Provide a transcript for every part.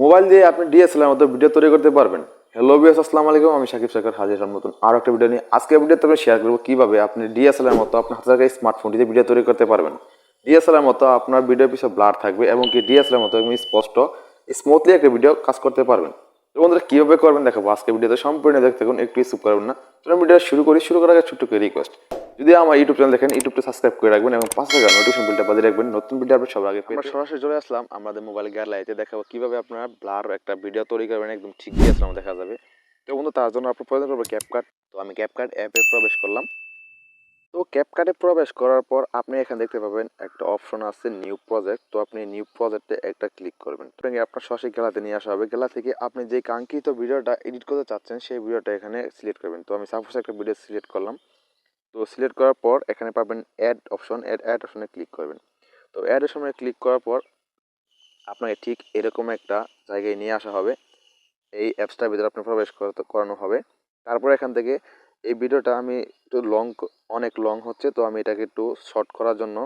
Mobile দিয়ে আপনি DSLR মতো ভিডিও তৈরি করতে পারবেন। হ্যালো বিএস আসসালামু আলাইকুম। আমি শাকিব শেখর হাজির হলাম নতুন আরও একটা ভিডিও নিয়ে। আজকে ভিডিওতে আমি শেয়ার করব কীভাবে আপনি ডিএসএলআর মতো আপনার হাতে থাকা স্মার্টফোনটিতে ভিডিও তৈরি করতে পারবেন। ডিএসএলআর মতো আপনার ভিডিও পিছনে ব্লার থাকবে এবং কি ডিএসএলআর মতো একদম স্পষ্ট স্মুথলি একটা ভিডিও কাজ করতে পারবেন। তো বন্ধুরা, কীভাবে করবেন দেখাবো। আজকে ভিডিওতে সম্পূর্ণ দেখতে থাকুন, একটু স্কিপ করবেন না। চলুন ভিডিও শুরু করি। শুরু করার আগে ছোট্ট রিকোয়েস্ট যদি আমার ইউটিউব চ্যানেল দেখেন ইউটিউবটা সাবস্ক্রাইব করে রাখবেন এবং পাশে থাকা নোটিফিকেশন বিলটা বাজিয়ে রাখবেন। নতুন ভিডিও আপনি সবার আগে। আমরা সরাসরি চলে আসলাম আমাদের মোবাইল গ্যালারিতে দেখাবো কীভাবে আপনারা ব্লার একটা ভিডিও তৈরি করবেন, একদম ঠিক দিয়ে আসলাম দেখা যাবে। তো বন্ধু, তার জন্য আপনার প্রয়োজন করবে ক্যাপকাট তো আমি ক্যাপকাট অ্যাপে প্রবেশ করলাম। তো ক্যাপকাটে প্রবেশ করার পর আপনি এখানে দেখতে পাবেন একটা অপশন আছে নিউ প্রজেক্ট তো আপনি নিউ প্রজেক্টে একটা ক্লিক করবেন। আপনার সরাসরি গেলাতে নিয়ে আসা হবে। গেলা থেকে আপনি যে কাঙ্ক্ষিত ভিডিওটা এডিট করতে চাচ্ছেন, সেই ভিডিওটা এখানে সিলেক্ট করবেন। তো আমি সাপোজ একটা ভিডিও সিলেক্ট করলাম। তো সিলেক্ট করার পর এখানে পাবেন অ্যাড অপশন অ্যাড অ্যাড অপশনে ক্লিক করবেন। তো অ্যাড অপশনে ক্লিক করার পর আপনাকে ঠিক এরকম একটা জায়গায় নিয়ে আসা হবে। এই অ্যাপসটার ভিতরে আপনি প্রবেশ করানো হবে। তারপর এখান থেকে এই ভিডিওটা আমি একটু লং অনেক লং হচ্ছে, তো আমি এটাকে একটু শর্ট করার জন্য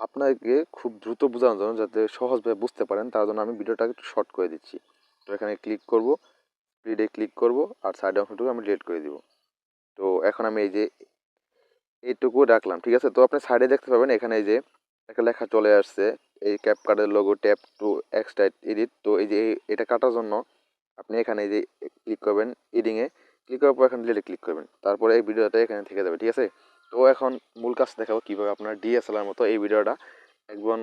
আপনাকে খুব দ্রুত বোঝানোর জন্য যাতে সহজভাবে বুঝতে পারেন, তার জন্য আমি ভিডিওটাকে একটু শর্ট করে দিচ্ছি। তো এখানে ক্লিক করব স্পিডে ক্লিক করব, আর সাইড অংশটুকু আমি ডিলিট করে দিব। তো এখন আমি এই যে এইটুকু রাখলাম, ঠিক আছে? তো আপনি সাইডে দেখতে পাবেন এখানে এই যে একটা লেখা চলে আসছে, এই ক্যাপ কার্ডের logo tap to extra edit তো এই যে এটা কাটার জন্য আপনি এখানে এই যে ক্লিক করবেন এডিংয়ে ক্লিক করার পর এখানে ডিলিটে ক্লিক করবেন। তারপরে এই ভিডিওটা এখানে থেকে যাবে, ঠিক আছে? তো এখন মূল কাজ দেখাবো কীভাবে আপনার ডিএসএলআর মতো এই ভিডিওটা একদম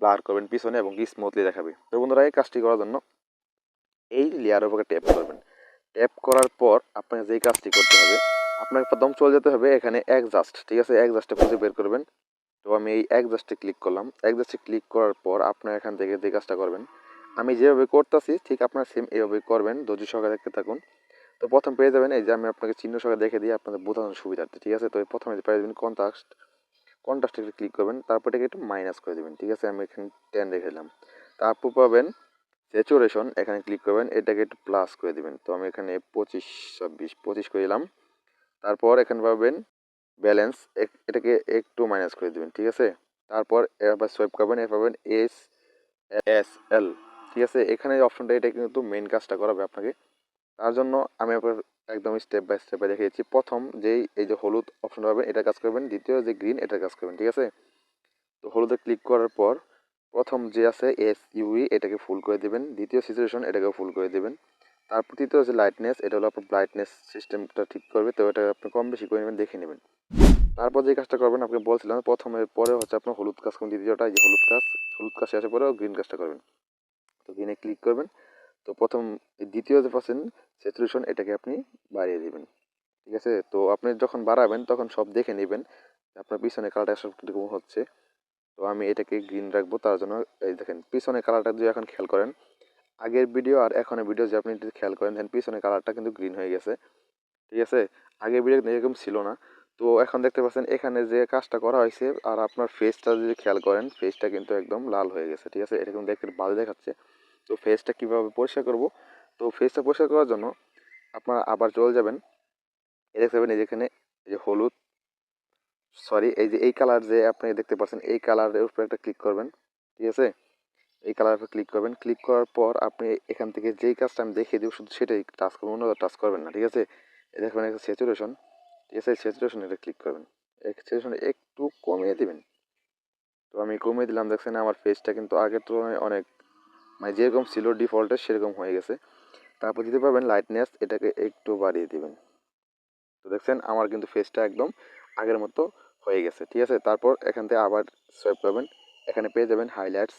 ব্লার করবেন পিছনে এবং কি স্মুথলি দেখাবে। তো বন্ধুরা, এই কাজটি করার জন্য এই লেয়ারের উপরে ট্যাপ করবেন। ট্যাপ করার পর আপনাকে যেই কাজটি করতে হবে, আপনাকে প্রথম চলে যেতে হবে এখানে একজাস্ট ঠিক আছে? একজাস্টে খুঁজে বের করবেন। তো আমি এই একজাস্টে ক্লিক করলাম। একজাস্টে ক্লিক করার পর আপনার এখান থেকে যে কাজটা করবেন, আমি যেভাবে করতেছি, ঠিক আপনার সেম এইভাবে করবেন। ধৈর্য সহকারে দেখতে থাকুন। তো প্রথম পেয়ে যাবেন, এই যে আমি আপনাকে চিহ্ন সহকারে দেখে দিই আপনাদের বোঝানোর সুবিধার্থে, ঠিক আছে? তো প্রথমে পেয়ে যাবেন কন্ট্রাস্ট কন্ট্রাস্টে ক্লিক করবেন। তারপর এটাকে একটু মাইনাস করে দেবেন, ঠিক আছে? আমি এখানে টেন রেখে দিলাম। তারপর পাবেন স্যাচুরেশন, এখানে ক্লিক করবেন, এটাকে একটু প্লাস করে দিবেন। তো আমি এখানে পঁচিশ, ছাব্বিশ, পঁচিশ করে দিলাম। তারপর এখানে পাবেন ব্যালেন্স এটাকে একটু মাইনাস করে দিবেন, ঠিক আছে? তারপর এবার সোয়াইপ করবেন এ পাবেন এস এস এল ঠিক আছে? এখানে অপশনটা এটা কিন্তু মেন কাজটা করাবে আপনাকে। তার জন্য আমি আপনার একদম স্টেপ বাই স্টেপে দেখিয়েছি প্রথম যেই, এই যে হলুদ অপশনটা পাবেন, এটা কাজ করবেন। দ্বিতীয় যে গ্রিন এটা কাজ করবেন, ঠিক আছে? তো হলুদে ক্লিক করার পর প্রথম যে আছে এস ইউই এটাকে ফুল করে দেবেন। দ্বিতীয় সিচুয়েশন এটাকে ফুল করে দেবেন। তারপর তৃতীয় যে লাইটনেস এটা হলো আপনার ব্রাইটনেস সিস্টেমটা ঠিক করবে, তো এটা আপনি কম বেশি করে নেবেন, দেখে নেবেন। তারপর যে কাজটা করবেন আপনি বলছিলাম, প্রথমে পরে হচ্ছে আপনার হলুদ কাজ কোন দ্বিতীয়টা এই যে হলুদ কাজ হলুদ কাজ শেষে পরে গ্রিন কাজটা করবেন। তো গ্রিনে ক্লিক করবেন। তো প্রথম দ্বিতীয় যে পাচ্ছেন স্যাচুরেশন এটাকে আপনি বাড়িয়ে দেবেন। ঠিক আছে? তো আপনি যখন বাড়াবেন, তখন সব দেখে নেবেন আপনার পিছনে কালারটা সব কীরকম হচ্ছে। তো আমি এটাকে গ্রিন রাখব, তার জন্য এই দেখেন, পিছনে কালারটা যদি এখন খেয়াল করেন, আগের ভিডিও আর এখনের ভিডিও যে আপনি যদি খেয়াল করেন, দেখেন পিছনে কালারটা কিন্তু গ্রিন হয়ে গেছে, ঠিক আছে? আগের ভিডিও এরকম ছিল না। তো এখন দেখতে পাচ্ছেন, এখানে যে কাজটা করা হয়েছে, আর আপনার ফেসটা যদি খেয়াল করেন ফেসটা কিন্তু একদম লাল হয়ে গেছে, ঠিক আছে? কিন্তু দেখতে ভালো দেখাচ্ছে। তো ফেসটা কীভাবে পরিষ্কার করব? তো ফেসটা পরিষ্কার করার জন্য আপনারা আবার চলে যাবেন দেখতে পাবেন এই যেখানে এই যে হলুদ সরি এই যে এই কালার যে আপনি দেখতে পাচ্ছেন, এই কালারের উপরে একটা ক্লিক করবেন, ঠিক আছে? এই কালারের উপরে ক্লিক করবেন ক্লিক করার পর আপনি এখান থেকে যেই কাজটা আমি দেখিয়ে দিব, শুধু সেটাই টাচ করবেন অন্য টাচ করবেন না, ঠিক আছে? দেখবেন একটা স্যাচুরেশন ঠিক আছে? স্যাচুরেশন এটা ক্লিক করবেন স্যাচুরেশন একটু কমিয়ে দিবেন। তো আমি কমিয়ে দিলাম, দেখছেন? আমার ফেসটা কিন্তু আগের তুলনায় অনেক মানে যেরকম ছিল ডিফল্টে সেরকম হয়ে গেছে। তারপর দিতে পারবেন লাইটনেস এটাকে একটু বাড়িয়ে দিবেন। তো দেখছেন? আমার কিন্তু ফেসটা একদম আগের মতো হয়ে গেছে। ঠিক আছে? তারপর এখান থেকে আবার সোয়াইপ করবেন। এখানে পেয়ে যাবেন হাইলাইটস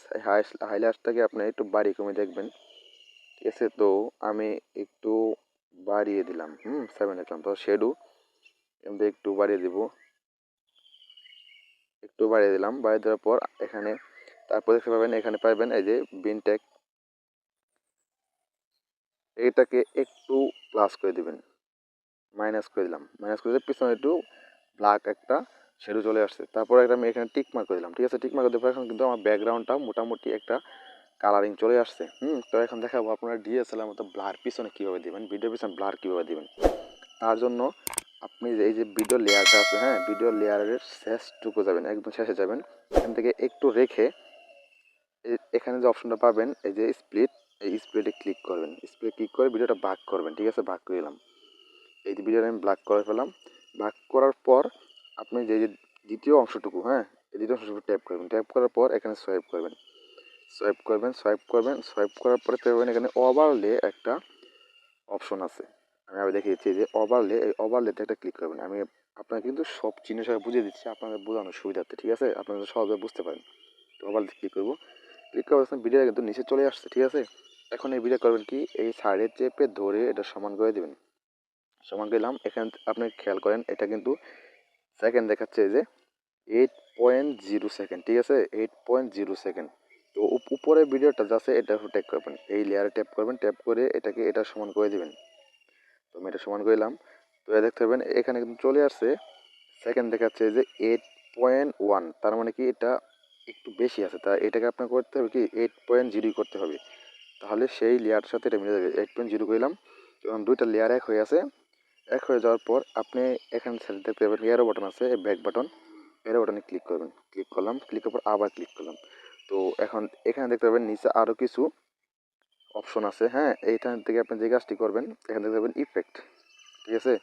হাইলাইটসটাকে আপনি একটু বাড়িয়ে কমে দেখবেন। ঠিক আছে? তো আমি একটু বাড়িয়ে দিলাম। হুম সেভেন রাখলাম তো শেডু এমনি একটু বাড়িয়ে দিব। একটু বাড়িয়ে দিলাম। বাড়িয়ে দেওয়ার পর এখানে তারপর দেখতে পাবেন, এখানে পাবেন এই যে বিনটেক এটাকে একটু প্লাস করে দিবেন। মাইনাস করে দিলাম। মাইনাস করে পিছনে একটু ব্ল্যাক একটা শেডো চলে আসছে। তারপর একটা আমি এখানে টিক মার্ক করে দিলাম ঠিক আছে টিক মার্ক দেওয়ার এখন কিন্তু আমার ব্যাকগ্রাউন্ডটা মোটামুটি একটা কালারিং চলে আসছে। হুম, তো এখন দেখাবো আপনারা ডিএসএলআর মতো ব্লার পিছনে কীভাবে দিবেন ভিডিও পিছনে ব্লার কীভাবে দিবেন। তার জন্য আপনি এই যে ভিডিও লেয়ারটা আছে হ্যাঁ ভিডিও লেয়ারের শেষটুকু যাবেন, একদম শেষে যাবেন। এখান থেকে একটু রেখে এখানে যে অপশনটা পাবেন, এই যে স্প্লিট এই স্প্লিটে ক্লিক করবেন। স্প্লিট ক্লিক করে ভিডিওটা ভাগ করবেন, ঠিক আছে ভাগ করে দিলাম। এই যে ভিডিওটা আমি ব্লাক করে ফেলাম ভাগ করার পর আপনি যে যে দ্বিতীয় অংশটুকু হ্যাঁ এই দ্বিতীয় অংশটুকু ট্যাপ করবেন ট্যাপ করার পর এখানে সোয়াইপ করবেন। সোয়াইপ করবেন সোয়াইপ করবেন সোয়াইপ করার পরে দেখবেন এখানে ওভারলে একটা অপশন আছে। আমি আবার দেখিয়েছি যে ওভারলে এই ওভারলেতে একটা ক্লিক করবেন। আমি আপনার কিন্তু সব চিহ্ন সবাই বুঝিয়ে দিচ্ছি, আপনাদের বোঝানোর সুবিধার্থে, ঠিক আছে? আপনারা সহজে বুঝতে পারেন। তো ওভারলে ক্লিক করব। ক্লিক করার ভিডিওটা কিন্তু নিচে চলে আসছে, ঠিক আছে? এখন এই ভিডিও করবেন কি? এই সাইডে চেপে ধরে এটা সমান করে দেবেন। সমান করলাম। এখানে আপনি খেয়াল করেন, এটা কিন্তু সেকেন্ড দেখাচ্ছে যে এইট পয়েন্ট জিরো সেকেন্ড ঠিক আছে? এইট পয়েন্ট জিরো সেকেন্ড তো উপ- উপরের ভিডিওটা যাচ্ছে, এটা ট্যাপ করবেন। এই লেয়ারে ট্যাপ করবেন ট্যাপ করে এটাকে এটা সমান করে দিবেন। তো আমি এটা সমান করলাম। তো এটা দেখতে পাবেন এখানে কিন্তু চলে আসছে সেকেন্ড দেখাচ্ছে যে এইট পয়েন্ট ওয়ান তার মানে কি এটা একটু বেশি আছে। তা এটাকে আপনার করতে হবে কি এইট পয়েন্ট জিরোই করতে হবে। তাহলে সেই লেয়ারের সাথে এটা মিলে যাবে। এইট পয়েন্ট জিরো করলাম এবং দুইটা লেয়ার এক হয়ে আছে। এক হয়ে যাওয়ার পর আপনি এখানে সাইডে দেখতে পাবেন এরো বাটন আছে ব্যাক বাটন এরো বাটনে ক্লিক করবেন। ক্লিক করলাম ক্লিক করার পর আবার ক্লিক করলাম। তো এখন এখানে দেখতে পাবেন নিচে আরও কিছু অপশন আছে হ্যাঁ এইখান থেকে আপনি যে কাজটি করবেন, এখানে দেখতে পাবেন ইফেক্ট ঠিক আছে?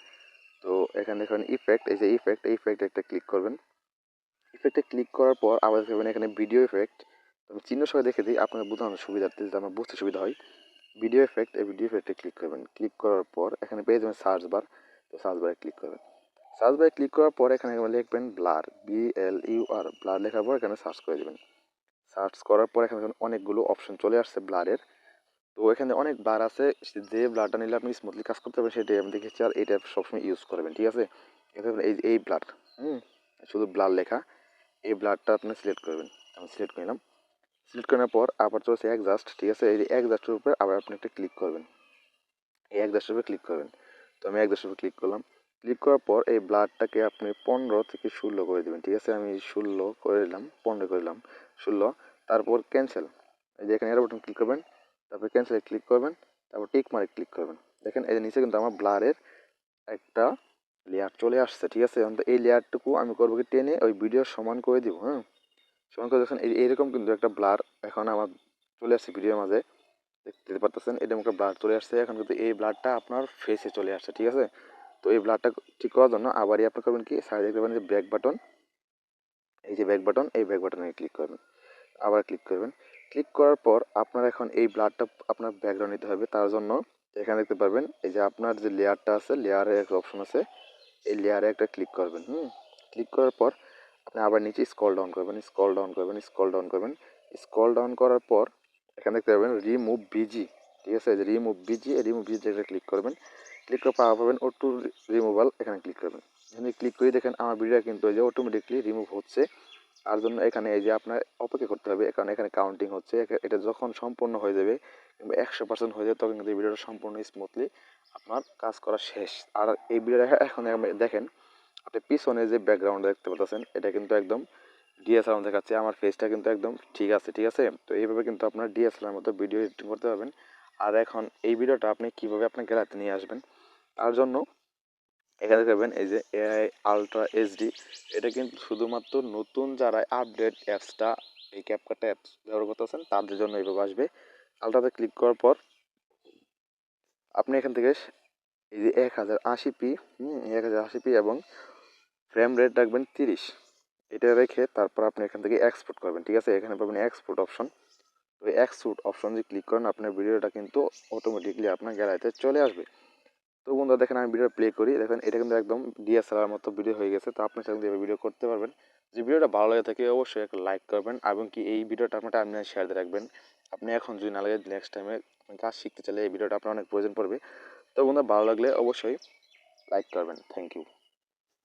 তো এখানে দেখবেন ইফেক্ট এই যে ইফেক্ট এই ইফেক্ট একটা ক্লিক করবেন। ইফেক্টে ক্লিক করার পর আবার দেখবেন এখানে ভিডিও ইফেক্ট আমি চিহ্ন সহ দেখে দিই, আপনার বোঝানোর সুবিধার্থে যাতে আমার বুঝতে সুবিধা হয়। ভিডিও এফেক্ট এই ভিডিও এফেক্টে ক্লিক করবেন। ক্লিক করার পর এখানে পেয়ে যাবেন সার্চ বার তো সার্চ বারে ক্লিক করবেন। সার্চ বারে ক্লিক করার পর এখানে লিখবেন blur B L U R blur লেখার পর এখানে সার্চ করে দেবেন। সার্চ করার পর এখানে অনেকগুলো অপশন চলে আসছে ব্লারের তো এখানে অনেক ব্লার আছে, যে ব্লারটা নিলে আপনি স্মুথলি কাজ করতে পারবেন, সেটাই আমি দেখেছি আর এটা সবসময় ইউজ করবেন, ঠিক আছে? এই এই ব্লার হুম? শুধু ব্লার লেখা, এই ব্লারটা আপনি সিলেক্ট করবেন। আমি সিলেক্ট করে নিলাম। সিলেক্ট করার পর আবার চলছে একজাস্ট ঠিক আছে? এই একজাস্টের উপরে আবার আপনি একটা ক্লিক করবেন। এই একজাস্টের উপরে ক্লিক করবেন। তো আমি একজাস্টের উপরে ক্লিক করলাম। ক্লিক করার পর এই ব্লাডটাকে আপনি পনেরো থেকে ষোলো করে দেবেন, ঠিক আছে? আমি ষোলো করে দিলাম, পনেরো করে দিলাম, ষোলো। তারপর ক্যান্সেল এই যে এখানে এর বাটন ক্লিক করবেন, তারপর ক্যান্সেলে ক্লিক করবেন, তারপর টিক মারে ক্লিক করবেন। দেখেন, এই নিচে কিন্তু আমার ব্লারের একটা লেয়ার চলে আসছে, ঠিক আছে? এই লেয়ারটুকু আমি করব কি টেনে ওই ভিডিও সমান করে দিব হ্যাঁ? সমান করে দেখেন এই, এইরকম কিন্তু একটা ব্লার এখন আমার চলে আসছে ভিডিওর মাঝে। দেখতে পারতেছেন এরকম একটা ব্লার চলে আসছে। এখন কিন্তু এই ব্লাডটা আপনার ফেসে চলে আসছে, ঠিক আছে? তো এই ব্লাডটা ঠিক করার জন্য আবারই আপনি করবেন কি, সাইডে দেখতে পাবেন যে ব্যাক বাটন এই যে ব্যাক বাটন এই ব্যাক বাটনে ক্লিক করবেন। আবার ক্লিক করবেন। ক্লিক করার পর আপনার এখন এই ব্লাডটা আপনার ব্যাকগ্রাউন্ড নিতে হবে। তার জন্য এখানে দেখতে পারবেন, এই যে আপনার যে লেয়ারটা আছে লেয়ারে একটা অপশন আছে। এই লেয়ারে একটা ক্লিক করবেন, হুম? ক্লিক করার পর আপনি আবার নিচে স্কল ডাউন করবেন স্কল ডাউন করবেন স্কল ডাউন করবেন। স্কল ডাউন করার পর এখানে দেখতে পাবেন রিমুভ বিজি ঠিক আছে? রিমুভ বিজি রিমুভ বিজি একটা ক্লিক করবেন। ক্লিক করে পাওয়া পাবেন অটো রিমুভাল এখানে ক্লিক করবেন। এখানে ক্লিক করে দেখেন আমার ভিডিও কিন্তু এই যে অটোমেটিকলি রিমুভ হচ্ছে। তার জন্য এখানে এই যে আপনার অপেক্ষা করতে হবে, কারণ এখানে কাউন্টিং হচ্ছে। এটা যখন সম্পূর্ণ হয়ে যাবে, কিংবা একশো পার্সেন্ট হয়ে যাবে, তখন কিন্তু এই ভিডিওটা সম্পূর্ণ স্মুথলি আপনার কাজ করা শেষ। আর এই ভিডিওটা এখন দেখেন আপনি পিছনে যে ব্যাকগ্রাউন্ড দেখতে পাচ্ছেন এটা কিন্তু একদম ডিএসএলআর দেখাচ্ছে। আমার ফেসটা কিন্তু একদম ঠিক আছে ঠিক আছে? তো এইভাবে কিন্তু আপনার ডিএসএলআর মতো ভিডিও এডিটিং করতে পারবেন। আর এখন এই ভিডিওটা আপনি কীভাবে আপনার গ্যালারিতে নিয়ে আসবেন, তার জন্য এখানে দেখবেন এই যে এআই আলট্রা এইচডি এটা কিন্তু শুধুমাত্র নতুন যারা আপডেট অ্যাপসটা এই ক্যাপকাটা অ্যাপস ব্যবহার করতেছেন, তাদের জন্য এইভাবে আসবে। আলট্রাতে ক্লিক করার পর আপনি এখান থেকে এই যে এক হাজার আশি পি, হুম, এক হাজার আশি পি এবং ফ্রেম রেট রাখবেন তিরিশ। এটা রেখে তারপর আপনি এখান থেকে এক্সপোর্ট করবেন, ঠিক আছে? এখানে পাবেন এক্সপোর্ট অপশন তো এক্সপোর্ট অপশন যদি ক্লিক করেন, আপনার ভিডিওটা কিন্তু অটোমেটিকলি আপনার গ্যালারিতে চলে আসবে। তো বন্ধুরা, দেখেন আমি ভিডিও প্লে করি। দেখেন, এটা কিন্তু একদম ডিএসএলআর মতো ভিডিও হয়ে গেছে। তো আপনি সেখান থেকে ভিডিও করতে পারবেন। যে ভিডিওটা ভালো লাগে থাকে অবশ্যই একটা লাইক করবেন এবং কি এই ভিডিওটা আপনার টাইমলাইনে শেয়ার দিয়ে রাখবেন। আপনি এখন যদি না লাগে নেক্সট টাইমে কাজ শিখতে চাইলে এই ভিডিওটা আপনার অনেক প্রয়োজন পড়বে। তো বন্ধুরা, ভালো লাগলে অবশ্যই লাইক করবেন। Thank you